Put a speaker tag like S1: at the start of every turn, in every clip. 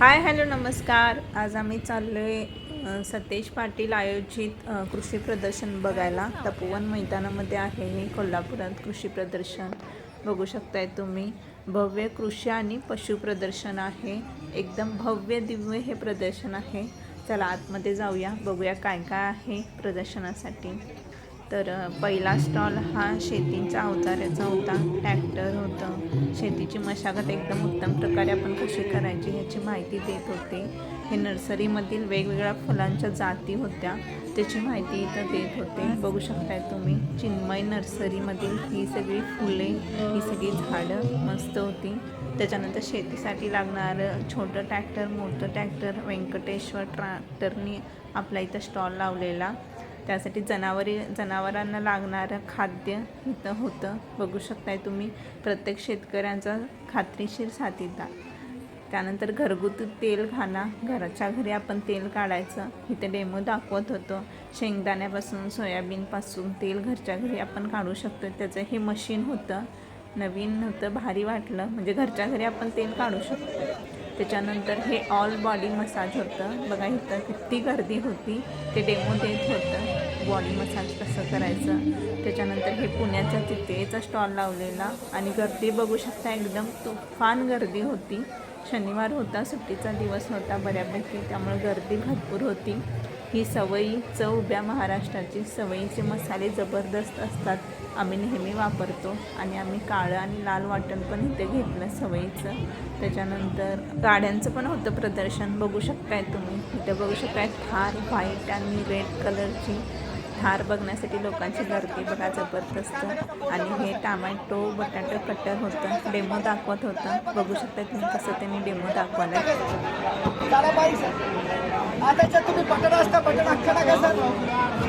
S1: Hi hello नमस्कार. आज आम्ही चाललो आहे सतेज पाटील आयोजित कृषी प्रदर्शन बघायला. तपोवन मैदानामध्ये आहे हे कोल्हापुरात कृषी प्रदर्शन. बघू शकताय तुम्ही भव्य कृषी आणि पशु प्रदर्शन आहे. एकदम भव्य दिव्य हे प्रदर्शन आहे. चला आतमध्ये जाऊया. बघूया काय काय आहे प्रदर्शनासाठी. तर पहिला स्टॉल हा शेतीचा अवजाराचा होता. ट्रॅक्टर होतं. शेतीची मशागत एकदम उत्तम प्रकारे आपण कशी करायची ह्याची माहिती देत होते. हे नर्सरीमधील वेगवेगळ्या फुलांच्या जाती होत्या त्याची माहिती इथं देत होते. बघू शकताय तुम्ही चिन्मय नर्सरीमधील ही सगळी फुले ही सगळी झाडं मस्त होती. त्याच्यानंतर शेतीसाठी लागणारं छोटं ट्रॅक्टर मोठं ट्रॅक्टर व्यंकटेश्वर ट्रॅक्टरनी आपला इथं स्टॉल लावलेला. त्यासाठी जनावरी जनावरांना लागणारं खाद्य इथं होतं. बघू शकताय तुम्ही प्रत्येक शेतकऱ्यांचा खात्रीशीर साथीदार. त्यानंतर घरगुती तेल खाना घराच्या घरी आपण तेल काढायचं. इथे डेमो दाखवत होतो. शेंगदाण्यापासून सोयाबीनपासून तेल घरच्या घरी आपण काढू शकतो. त्याचं हे मशीन होतं. नवीन होतं भारी वाटलं. म्हणजे घरच्या घरी आपण तेल काढू शकतो. त्याच्यानंतर हे ऑल बॉडी मसाज होतं. बघा इथं किती गर्दी होती. ते डेमो देत होतं. बॉडी मसाज कसं करायचं? त्याच्यानंतर हे पुण्याच्या तिथेचा स्टॉल लावलेला. आणि गर्दी बघू शकता एकदम तुफान गर्दी होती. शनिवार होता सुट्टीचा दिवस होता बऱ्यापैकी. त्यामुळे गर्दी भरपूर होती. ही सवयी चव उभ्या महाराष्ट्राची. सवयीचे मसाले जबरदस्त असतात. आम्ही नेहमी वापरतो आणि आम्ही काळं आणि लाल वाटण पण इथे घेतलं सवयीचं. त्याच्यानंतर गाड्यांचं पण होतं प्रदर्शन. बघू शकताय तुम्ही. इथे बघू शकताय थार व्हाईट आणि रेड कलरची थार बघण्यासाठी लोकांची गर्दी बघा जबरदस्त. आणि हे टामॅटो बटाटो कटर होतं. डेमो दाखवत होतं. बघू शकता तुम्ही कसं त्यांनी डेमो दाखवलं
S2: आता तुम्ही बटन असता बटन अख्खा टाका सर.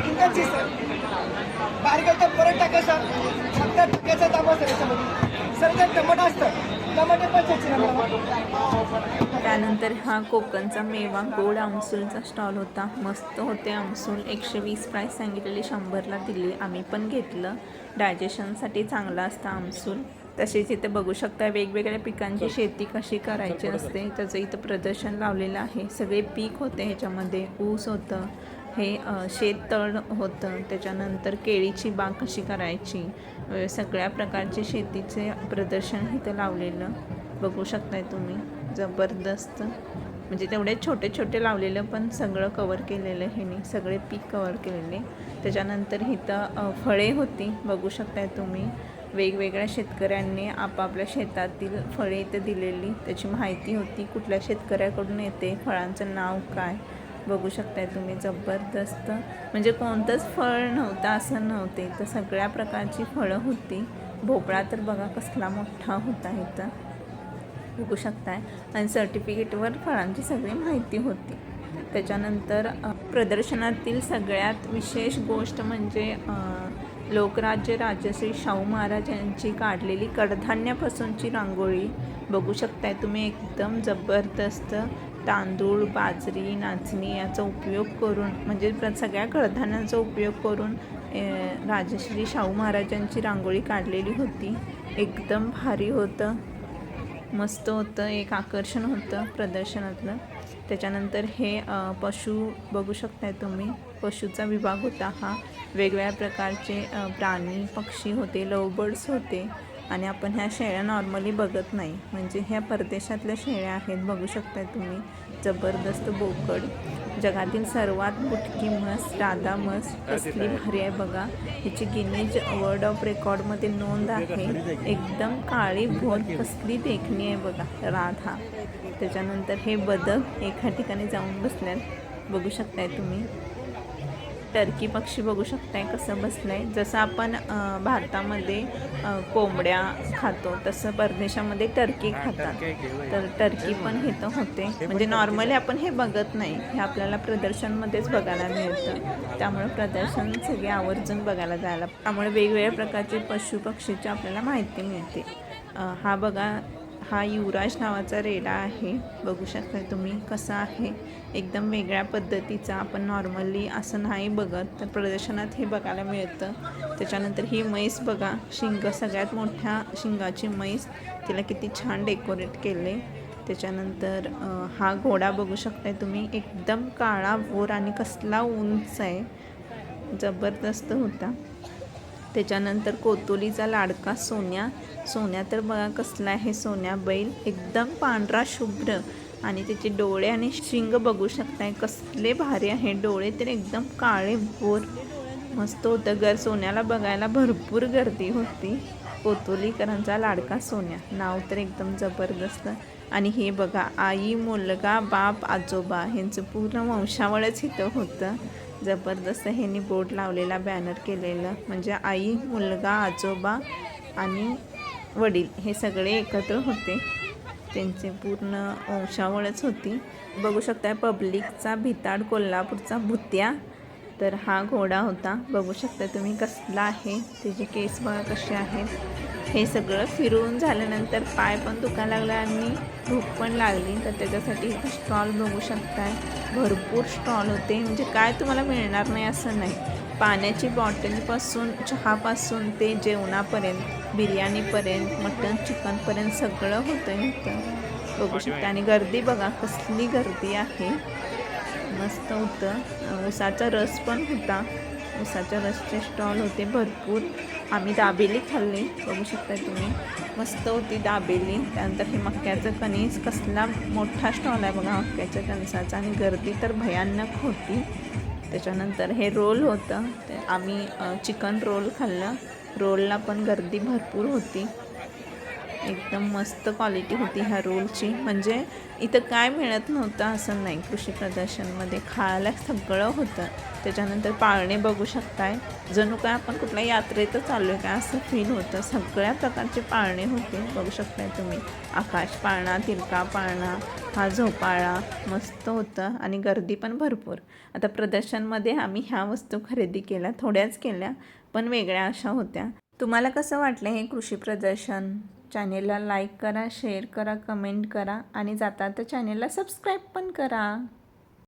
S2: इंटरची सर. बारीक परत टाका सर. सत्तर टक्क्याचा दाबा सर याच्यामध्ये. सर टमाटो असतं. टमाटे पण
S1: त्यानंतर हा कोकणचा मेवा गोड आमसूलचा स्टॉल होता. मस्त होते आमसूल. एकशे वीस प्राईस सांगितलेली शंभरला दिली. आम्ही पण घेतलं. डायजेशनसाठी चांगलं असतं आमसूल. तसेच इथे बघू शकता वेगवेगळ्या पिकांची शेती कशी करायची असते. त्याचं इथं प्रदर्शन लावलेलं आहे. सगळे पीक होते ह्याच्यामध्ये. ऊस होतं. हे शेततळ होतं. त्याच्यानंतर केळीची बाग कशी करायची? सगळ्या प्रकारचे शेतीचे प्रदर्शन इथं लावलेलं बघू शकताय तुम्ही. जबरदस्त. म्हणजे तेवढे छोटे छोटे लावलेलं पण सगळं कवर केलेलं ह्यानी. सगळे पीक कवर केलेले. त्याच्यानंतर इथं फळे होती बघू शकताय तुम्ही. वेगवेगळ्या शेतकऱ्यांनी आपापल्या शेतातील फळे इथं दिलेली. त्याची माहिती होती कुठल्या शेतकऱ्याकडून येते फळांचं नाव काय बघू शकताय तुम्ही जबरदस्त. म्हणजे कोणतंच फळ नव्हतं असं नव्हते तर सगळ्या प्रकारची फळं होती. भोपळा तर बघा कसला मोठा होता इथं. बघू शकताय. आणि सर्टिफिकेटवर फळांची सगळी माहिती होती. त्याच्यानंतर प्रदर्शनातील सगळ्यात विशेष गोष्ट म्हणजे लोकराज्य राजश्री शाहू महाराज यांची काढलेली कडधान्यापासूनची रांगोळी. बघू शकताय तुम्ही एकदम जबरदस्त. तांदूळ बाजरी नाचणी याचा उपयोग करून म्हणजे प्र सगळ्या कडधान्यांचा उपयोग करून राजश्री शाहू महाराजांची रांगोळी काढलेली होती. एकदम भारी होतं. मस्त होतं. एक आकर्षण होतं प्रदर्शनातलं. त्याच्यानंतर हे पशु बघू शकताय तुम्ही. पशुचा विभाग होता हा. वेगवेगळ्या प्रकारचे प्राणी पक्षी होते लवबर्ड्स होते. आणि आपण ह्या शेळ्या नॉर्मली बघत नाही. म्हणजे ह्या परदेशातल्या शेळ्या आहेत बघू शकताय तुम्ही. जबरदस्त बोकड. जगातील सर्वात बुटकी म्हस राधा म्हस कसली भारी आहे बघा. हिची गिनीज वर्ल्ड ऑफ रेकॉर्डमध्ये नोंद आहे. एकदम काळी भोर कसली देखणी आहे बघा. राधा. त्याच्यानंतर हे बदक एका ठिकाणी जाऊन बसल्यात. बघू शकताय तुम्ही. टर्की पक्षी बघू शकताय कसं बसलं आहे जसं आपण भारतामध्ये कोंबड्या खातो तसं परदेशामध्ये टर्की खातात. तर टर्की पण इथं होते. म्हणजे नॉर्मली आपण हे बघत नाही. हे आपल्याला प्रदर्शनमध्येच बघायला मिळतं. त्यामुळे प्रदर्शन सगळे आवर्जून बघायला जायला त्यामुळे वेगवेगळ्या प्रकारचे पशु पक्षीची आपल्याला माहिती मिळते. हा बघा हा युवराज नावाचा रेडा आहे. बघू शकता तुम्ही कसा आहे. एकदम वेगळ्या पद्धतीचा आपण नॉर्मली असं नाही बघत. तर प्रदर्शनात हे बघायला मिळतं. त्याच्यानंतर ही म्हैस बघा. शिंग सगळ्यात मोठ्या शिंगाची म्हैस. तिला किती छान डेकोरेट केले. त्याच्यानंतर हा घोडा बघू शकताय तुम्ही. एकदम काळा भोर आणि कसला उंच आहे. जबरदस्त होता. त्याच्यानंतर कोतोलीचा लाडका सोन्या. सोन्या तर बघा कसला आहे सोन्या बैल. एकदम पांढरा शुभ्र. आणि त्याचे डोळे आणि शिंग बघू शकताय. कसले भारी आहे. डोळे तर एकदम काळे भोर. मस्त होतं घर. सोन्याला बघायला भरपूर गर्दी होती. कोतोलीकरांचा लाडका सोन्या. नाव तर एकदम जबरदस्त. आणि हे बघा आई मुलगा बाप आजोबा. ह्यांचं पूर्ण वंशावळच इथं होतं. जबरदस्त ह्यांनी बोर्ड लावलेला बॅनर केलेलं. म्हणजे आई मुलगा आजोबा आणि वडील हे सगळे एकत्र होते. त्यांचे पूर्ण वंशावळच होती. बघू शकता पब्लिकचा भिताड कोल्हापूरचा भुत्या. तर हा घोडा होता. बघू शकता तुम्ही कसला आहे. त्याचे केस बघा कसे आहेत. हे सगळं फिरून झाल्यानंतर पाय पण दुखायला लागला आणि भूक पण लागली. तर त्याच्यासाठी इथं स्टॉल बघू शकताय. भरपूर स्टॉल होते. म्हणजे काय तुम्हाला मिळणार नाही असं नाही. पाण्याची बॉटलपासून चहापासून ते जेवणापर्यंत बिर्याणीपर्यंत मटन चिकनपर्यंत सगळं होतं इथं. बघू शकता आणि गर्दी बघा कसली गर्दी आहे. मस्त होतं. उसाचा रस पण होता. उसाच्या रसचे स्टॉल होते भरपूर. आम्ही दाबेली खाल्ली. बघू शकता तुम्ही. मस्त होती दाबेली. त्यानंतर हे मक्याचं कणीस कसला मोठा स्टॉल आहे बघा मक्याच्या कणसाचा आणि गर्दी तर भयानक होती. त्याच्यानंतर हे रोल होतं. ते आम्ही चिकन रोल खाल्लं. रोलला पण गर्दी भरपूर होती. एकदम मस्त क्वालिटी होती ह्या रोलची म्हणजे इथं काय मिळत नव्हतं असं नाही. कृषी प्रदर्शनमध्ये खायला सगळं होतं. त्याच्यानंतर पाळणे बघू शकताय. जणू काय आपण कुठल्या यात्रेतच चाललो आहे का असं फील होतं. सगळ्या प्रकारचे पाळणे होते. बघू शकताय तुम्ही. आकाश पाळणा तिरका पाळणा हा झोपाळा मस्त होतं आणि गर्दी पण भरपूर. आता प्रदर्शनमध्ये आम्ही ह्या वस्तू खरेदी केल्या थोड्याच केल्या पण वेगळ्या अशा होत्या. तुम्हाला कसं वाटलं हे कृषी प्रदर्शन? चॅनेलला लाईक करा शेअर करा कमेंट करा आणि जाता तर चॅनेलला सबस्क्राईब पण करा.